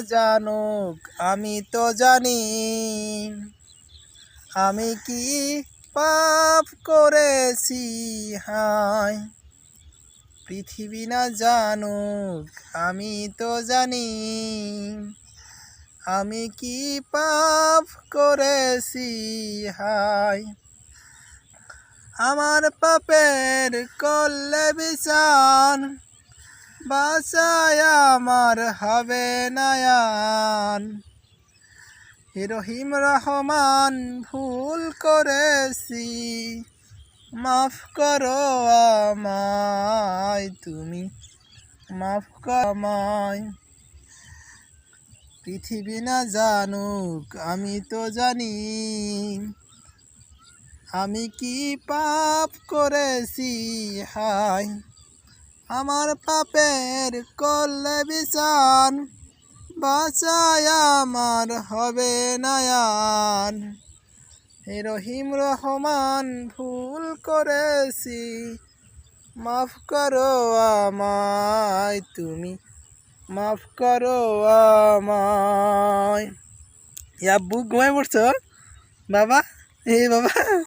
জানুক, আমি তো জানি। আমি কি পাপ করেছি? হায় পৃথিবী না জানুক, আমি তো জানি। আমি কি পাপ করেছি? হায় আমার পাপের করলে বিচার। বাসায় আমার হবে নায়ান। রহিম রহমান, ভুল করেছি, মাফ করো আমায়, তুমি মাফ করো আমায়। পৃথিবী না জানুক, আমি তো জানি, আমি কি পাপ করেছি, হায়। আমার পাপের করলে বিচার বাঁচায় আমার হবে নায়ান। হে রহিম রহমান, ভুল করেছি, মাফ করো আমায়, তুমি মাফ করো আমায়। বুক ঘুমাই পড়ছো, বাবা। এ বাবা।